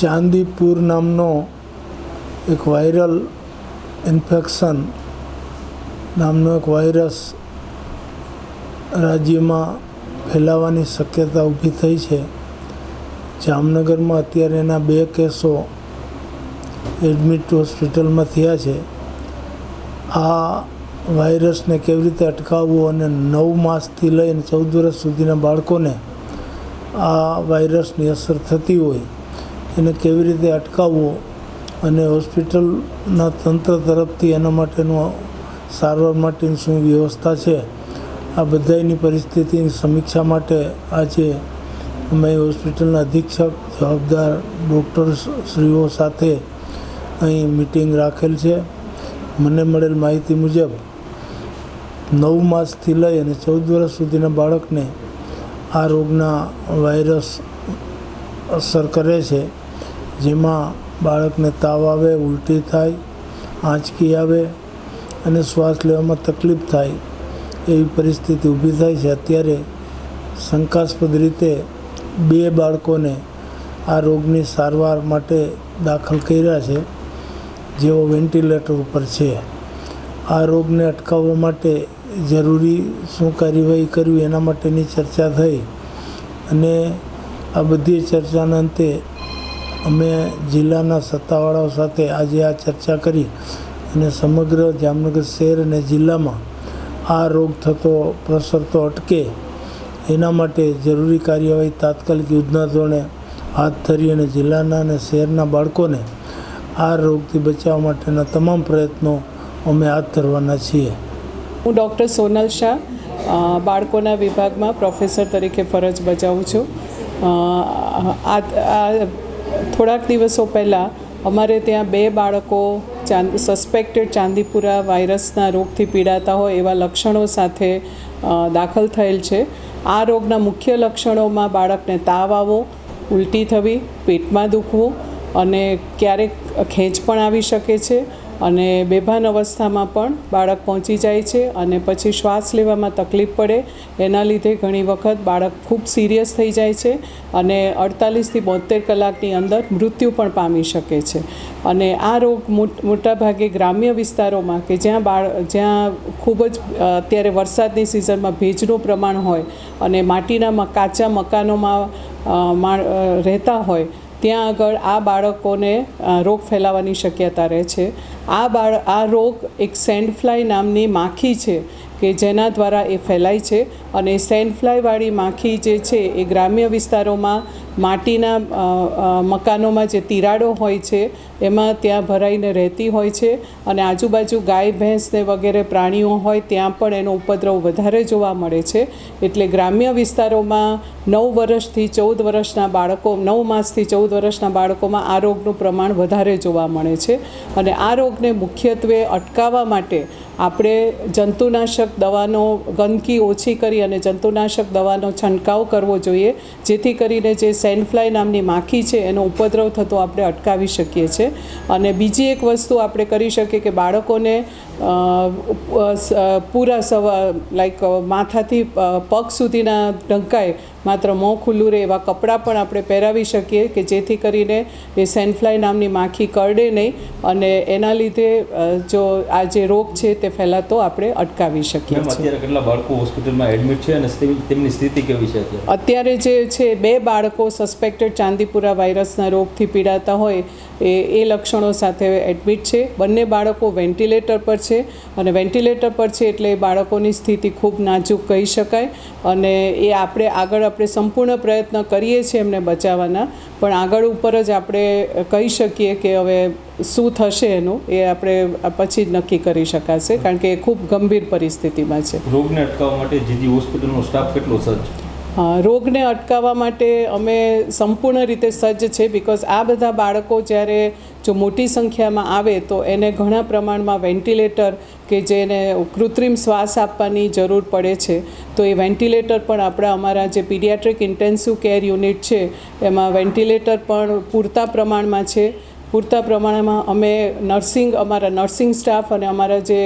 ચાંદીપુર નામનો એક viral infection નામનો એક વાયરસ રાજ્યમાં ફેલાવાની શક્યતા ઊભી થઈ છે. જામનગરમાં અત્યારે એના બે કેસો એડમિટ હોસ્પિટલમાં થયા છે. આ વાયરસને કેવી રીતે અટકાવવો અને નવ માસથી લઈને ચૌદ વર્ષ સુધીના બાળકોને આ વાયરસની અસર થતી હોય એને કેવી રીતે અટકાવવો અને હોસ્પિટલના તંત્ર તરફથી એના માટેનું સારવાર માટેની શું વ્યવસ્થા છે, આ બધાની પરિસ્થિતિની સમીક્ષા માટે આજે અમે હોસ્પિટલના અધિક્ષક, જવાબદાર ડૉક્ટર શ્રીઓ સાથે અહીં મિટિંગ રાખેલ છે. મને મળેલ માહિતી મુજબ, નવ માસથી લઈ અને ચૌદ વર્ષ સુધીના બાળકને આ રોગના વાયરસ અસર કરે છે. જેમાં બાળકને તાવ આવે, ઉલટી થાય, આંચકી આવે અને શ્વાસ લેવામાં તકલીફ થાય એવી પરિસ્થિતિ ઊભી થાય છે. અત્યારે શંકાસ્પદ રીતે બે બાળકોને આ રોગની સારવાર માટે દાખલ કર્યા છે. જેઓ વેન્ટિલેટર ઉપર છે. આ રોગને અટકાવવા માટે જરૂરી શું કાર્યવાહી કરવી એના માટેની ચર્ચા થઈ અને આ બધી ચર્ચાના અંતે અમે જિલ્લાના સત્તાવાળાઓ સાથે આજે આ ચર્ચા કરી અને સમગ્ર જામનગર શહેર અને જિલ્લામાં આ રોગ થતો, પ્રસરતો, અટકે એના માટે જરૂરી કાર્યવાહી તાત્કાલિક યોજના ધોરણે હાથ ધરી અને જિલ્લાના અને શહેરના બાળકોને આ રોગથી બચાવવા માટેના તમામ પ્રયત્નો અમે હાથ ધરવાના છીએ. હું ડૉક્ટર સોનલ શાહ બાળકોના વિભાગમાં પ્રોફેસર તરીકે ફરજ બજાવું છું. આ થોડાક દિવસો પહેલાં અમારે ત્યાં બે બાળકો ચાંદ સસ્પેક્ટેડ ચાંદીપુરા વાયરસના રોગથી પીડાતા હોય એવા લક્ષણો સાથે દાખલ થયેલ છે. આ રોગના મુખ્ય લક્ષણોમાં બાળકને તાવ આવવો, ઉલટી થવી, પેટમાં દુખવું અને ક્યારેક ખેંચ પણ આવી શકે છે. અને બેભાન અવસ્થામાં પણ બાળક પહોંચી જાય છે અને પછી શ્વાસ લેવામાં તકલીફ પડે. એના લીધે ઘણી વખત બાળક ખૂબ સિરિયસ થઈ જાય છે અને અડતાલીસથી બોતેર કલાકની અંદર મૃત્યુ પણ પામી શકે છે. અને આ રોગ મોટ- મોટાભાગે ગ્રામ્ય વિસ્તારોમાં કે જ્યાં બાળ, જ્યાં ખૂબ જ અત્યારે વરસાદની સિઝનમાં ભેજનું પ્રમાણ હોય અને માટીના કાચા મકાનોમાં રહેતા હોય ત્યાં આગળ આ બાળકોને રોગ ફેલાવાની શક્યતા રહે છે. આ બાળ, આ રોગ એક સેન્ડફ્લાય નામની માખી છે કે જેના દ્વારા એ ફેલાય છે અને સેન્ડફ્લાયવાળી માખી જે છે એ ગ્રામ્ય વિસ્તારોમાં માટીના મકાનોમાં જે તિરાડો હોય છે, એમાં ત્યાં ભરાઈને રહેતી હોય છે અને આજુબાજુ ગાય ભેંસને વગેરે પ્રાણીઓ હોય ત્યાં પણ એનો ઉપદ્રવ વધારે જોવા મળે છે. એટલે ગ્રામ્ય વિસ્તારોમાં નવ વર્ષથી ચૌદ વર્ષના બાળકો, નવ માસથી ચૌદ વર્ષના બાળકોમાં આ રોગનું પ્રમાણ વધારે જોવા મળે છે. અને આ રોગને મુખ્યત્વે અટકાવવા માટે આપણે જંતુનાશક દવાનો ગંદકી ઓછી કરી અને જંતુનાશક દવાનો છંટકાવ કરવો જોઈએ. જેથી કરીને જે સેન્ડફ્લાય નામની માખી છે, એનો ઉપદ્રવ થતો આપણે અટકાવી શકીએ છીએ. અને બીજી એક વસ્તુ આપણે કરી શકીએ કે બાળકોને પૂરા સવા લાઈક માથાથી પગ સુધીના ઢંકાય માત્ર મોં ખુલ્લું રહે એવા કપડાં પણ આપણે પહેરાવી શકીએ કે જેથી કરીને એ સેન્ફ્લાય નામની માખી કરડે નહીં અને એના લીધે જો આ જે રોગ છે તે ફેલાતો આપણે અટકાવી શકીએ અત્યારે કેટલા બાળકો હોસ્પિટલમાં એડમિટ છે અને તેમની સ્થિતિ કેવી છે અત્યારે? અત્યારે જે છે બે બાળકો સસ્પેક્ટેડ ચાંદીપુરા વાયરસના રોગથી પીડાતા હોય એ એ લક્ષણો સાથે એડમિટ છે. બંને બાળકો વેન્ટિલેટર પર છે અને વેન્ટિલેટર પર છે એટલે એ બાળકોની સ્થિતિ ખૂબ નાજુક કહી શકાય અને એ આપણે આગળ આપણે સંપૂર્ણ પ્રયત્ન કરીએ છીએ એમને બચાવવાના, પણ આગળ ઉપર જ આપણે કહી શકીએ કે હવે શું થશે એનું, એ આપણે પછી જ નક્કી કરી શકાશે, કારણ કે એ ખૂબ ગંભીર પરિસ્થિતિમાં છે. રોગને અટકાવવા માટે જીજી હોસ્પિટલનો સ્ટાફ કેટલો સજ્જ? રોગને અટકાવવા માટે અમે સંપૂર્ણ રીતે સજ્જ છે બિકોઝ આ બધા બાળકો જ્યારે જો મોટી સંખ્યામાં આવે તો એને ઘણા પ્રમાણમાં વેન્ટિલેટર કે જેને કૃત્રિમ શ્વાસ આપવાની જરૂર પડે છે. તો એ વેન્ટિલેટર પણ આપણા અમારા જે પીડિયાટ્રિક ઇન્ટેન્સિવ કેર યુનિટ છે, એમાં વેન્ટિલેટર પણ પૂરતા પ્રમાણમાં છે. પૂરતા પ્રમાણમાં અમે નર્સિંગ, અમારા નર્સિંગ સ્ટાફ અને અમારા જે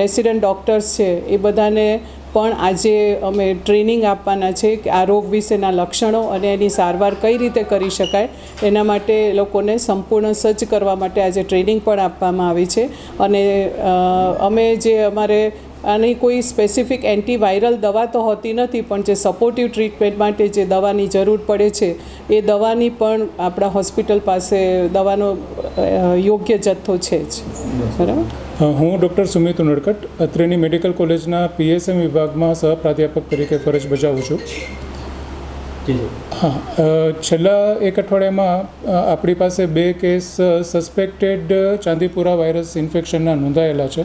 રેસિડન્ટ ડૉક્ટર્સ છે, એ બધાને પણ આજે અમે ટ્રેનિંગ આપવાના છે કે આ રોગ વિશેના લક્ષણો અને એની સારવાર કઈ રીતે કરી શકાય, એના માટે લોકોને સંપૂર્ણ સજ્જ કરવા માટે આજે ટ્રેનિંગ પણ આપવામાં આવી છે. અને અમે જે અમારે આની કોઈ સ્પેસિફિક એન્ટીવાયરલ દવા તો હોતી નથી પણ જે સપોર્ટિવ ટ્રીટમેન્ટ માટે જે દવાની જરૂર પડે છે એ દવાની પણ આપણા હોસ્પિટલ પાસે દવાનો યોગ્ય જથ્થો છે જ. બરાબર? હું ડૉક્ટર સુમિત ઉનડકટ અત્રેની મેડિકલ કોલેજના પીએસએમ વિભાગમાં સહ પ્રાધ્યાપક તરીકે ફરજ બજાવું છું. હા છેલ્લા એક અઠવાડિયામાં આપણી પાસે બે કેસ સસ્પેક્ટેડ ચાંદીપુરા વાયરસ ઇન્ફેક્શનના નોંધાયેલા છે.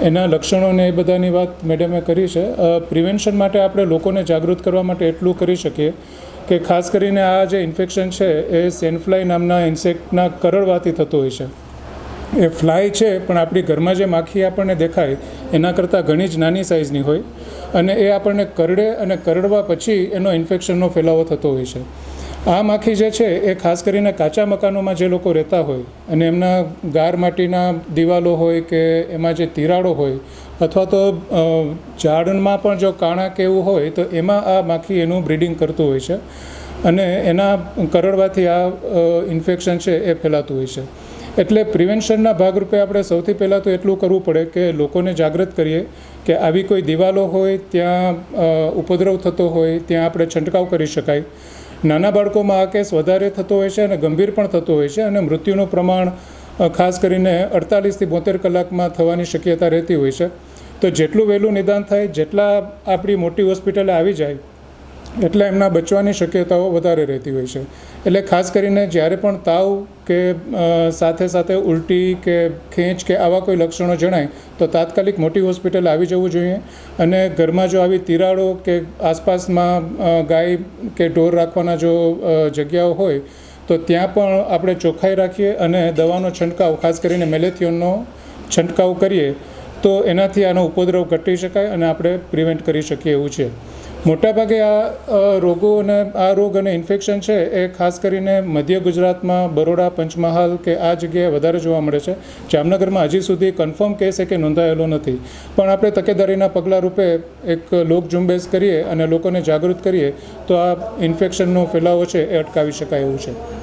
એના લક્ષણોને એ બધાની વાત મેડમે કરી છે. પ્રિવેન્શન માટે આપણે લોકોને જાગૃત કરવા માટે એટલું કરી શકીએ કે ખાસ કરીને આ જે ઇન્ફેક્શન છે એ સેનફ્લાય નામના ઇન્સેક્ટના કરડવાથી થતું હોય છે. એ ફ્લાય છે પણ આપણી ઘરમાં જે માખી આપણને દેખાય એના કરતાં ઘણી જ નાની સાઇઝની હોય અને એ આપણને કરડે અને કરડવા પછી એનો ઇન્ફેક્શનનો ફેલાવો થતો હોય છે. આ માખી જે છે એ ખાસ કરીને કાચા મકાનોમાં જે લોકો રહેતા હોય અને એમના ગાર માટીના દિવાલો હોય કે એમાં જે તિરાડો હોય અથવા તો ઝાડમાં પણ જો કાણા કે એવું હોય તો એમાં આ માખી એનું બ્રીડિંગ કરતું હોય છે અને એના કરડવાથી આ ઇન્ફેક્શન છે એ ફેલાતું હોય છે. એટલે પ્રિવેન્શનના ભાગરૂપે આપણે સૌથી પહેલાં તો એટલું કરવું પડે કે લોકોને જાગૃત કરીએ કે આવી કોઈ દિવાલો હોય ત્યાં ઉપદ્રવ થતો હોય, ત્યાં આપણે છંટકાવ કરી શકાય. નાના બાળકોમાં આ કેસ વધારે થતો હોય છે અને ગંભીર પણ થતો હોય છે અને મૃત્યુનું પ્રમાણ ખાસ કરીને અડતાલીસથી બોતેર કલાકમાં થવાની શક્યતા રહેતી હોય છે. તો જેટલું વહેલું નિદાન થાય, જેટલા આપણી મોટી હોસ્પિટલે આવી જાય એટલે એમના બચવાની શક્યતાઓ વધારે રહેતી હોય છે. એટલે ખાસ કરીને જ્યારે પણ તાવ કે સાથે સાથે ઉલટી કે ખેંચ કે આવા કોઈ લક્ષણો જણાય, તો તાત્કાલિક મોટી હોસ્પિટલ આવી જવું જોઈએ. અને ઘરમાં જો આવી તિરાડો કે આસપાસમાં ગાય કે ઢોર રાખવાના જો જગ્યાઓ હોય, તો ત્યાં પણ આપણે ચોખ્ખાઈ રાખીએ અને દવાનો છંટકાવ, ખાસ કરીને મેલેથિયોનનો છંટકાવ કરીએ, તો એનાથી આનો ઉપદ્રવ ઘટી શકાય અને આપણે પ્રિવેન્ટ કરી શકીએ એવું છે. મોટાભાગે આ રોગો અને આ રોગ અને ઇન્ફેક્શન છે એ ખાસ કરીને મધ્ય ગુજરાતમાં બરોડા, પંચમહાલ કે આ જગ્યાએ વધારે જોવા મળે છે. જામનગરમાં હજી સુધી કન્ફર્મ કેસ કે નોંધાયેલો નથી. પણ આપણે તકેદારીના પગલાં રૂપે એક લોક ઝુંબેશ કરીએ અને લોકોને જાગૃત કરીએ તો આ ઇન્ફેક્શનનો ફેલાવો છે એ અટકાવી શકાય એવું છે.